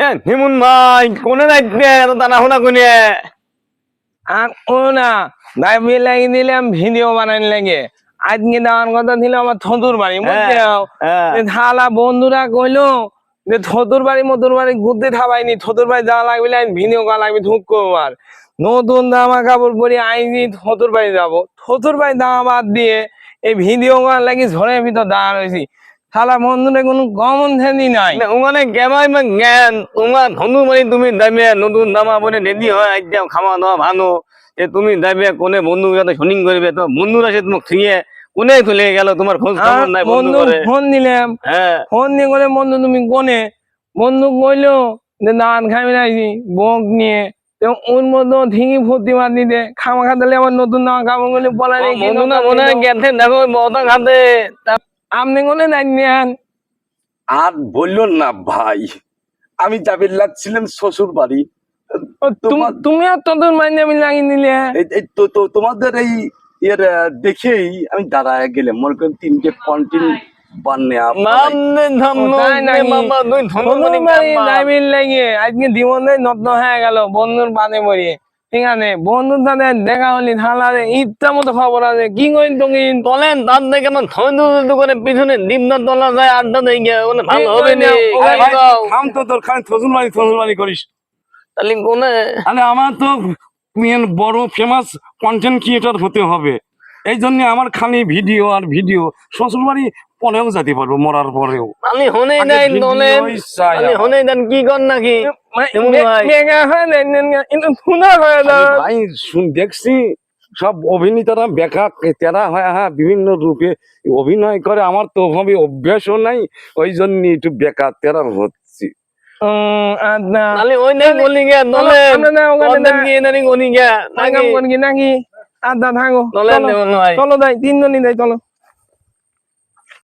এ নিমুন ভাই কোনে যাইতে এত টানা শোনা কোনে? আর ও না দাবি লাগি দিলাম ভিডিও বানাই লাগে। আজকে দেওয়ার কথা ছিল আমার থতুর বাড়ি হ্যাঁ। থালা বন্ধুরা কইলো যে থতুর বাড়ি মতুর বাড়ি ঘুরতে থাবাইনি থতুর বাড়ি যাওয়া লাগবে না ভিডিও করা লাগবে ধুক করবার নতুন জামা কাপড় পরে আইনি থতুর বাড়ি যাব। থতুর বাড়ি দামা বাদ দিয়ে এই ভিডিও করার লাগি ঝড়ের ভিতর দাঁড়া রয়েছি। বন্ধুরা কোনো গমন নাই। উমানে কেমাই মা জ্ঞান উমা ধনু তুমি দামে নতুন দামা বলে রেডি হয় একদম খাওয়া দাওয়া ভালো যে তুমি দাবে কোনে বন্ধু সাথে শনিং করবে তো বন্ধুরা সে তোমাকে কোনে চলে গেল তোমার খোঁজ খবর নাই বন্ধু ফোন দিলাম। হ্যাঁ। ফোন দিয়ে করে বন্ধু তুমি কোনে? বন্ধু কইলো যে দাঁত খাবি বক নিয়ে। ওর মার দিতে খামা খাতালে আমার নতুন জামা কাপড় গুলি বলা নেই দেখো মতা খাতে কোনে নাই নেন। আর বলল না ভাই আমি যাবে লাগছিলাম শ্বশুর বাড়ি তুম- আর তোদের মাইনে আমি লাগিয়ে নিলে। এই- এই তো তো তোমাদের এই এর দেখেই আমি দাঁড়ায় গেলাম। মনে করেন তিনটে কন্টিন মানে আজকে জীবনে নগ্ন হয়ে গেল বন্ধুর বাদে মরিয়ে ঠিক আছে বন্ধুর সাথে দেখা হলি থালারে ইচ্ছা মতো খবর আছে। কি কইন তুমি বলেন তার দেখে আমার করে পিছনে নিম্ন তলা যায় আড্ডা দেই গিয়ে মানে ভালো হবে না। থাম তো তোর খালি করিস। তাহলে কোনে? আরে আমার তো বড় ফেমাস কন্টেন্ট ক্রিয়েটর হতে হবে। এই জন্য আমার খালি ভিডিও আর ভিডিও শ্বশুর বাড়ি পরেও যেতে পারব মরার পরেও। আমি হনে নাই চাই আমি। হনে দেন কি কর নাকি? ভাই। মেগা হয় না কিন্তু শোনা হয় না আরে ভাই শুন দেখছি সব অভিনেতারা বেকা তেরা হয় হ্যাঁ বিভিন্ন রূপে অভিনয় করে আমার তো ওভাবে অভ্যাসও নাই ওই জন্য একটু বেকার তেরা হচ্ছে। ওই নাই গিয়া গিয়ে নাকি? আচ্ছা দা ভাঙো চলো যাই তিনজনই যাই চলো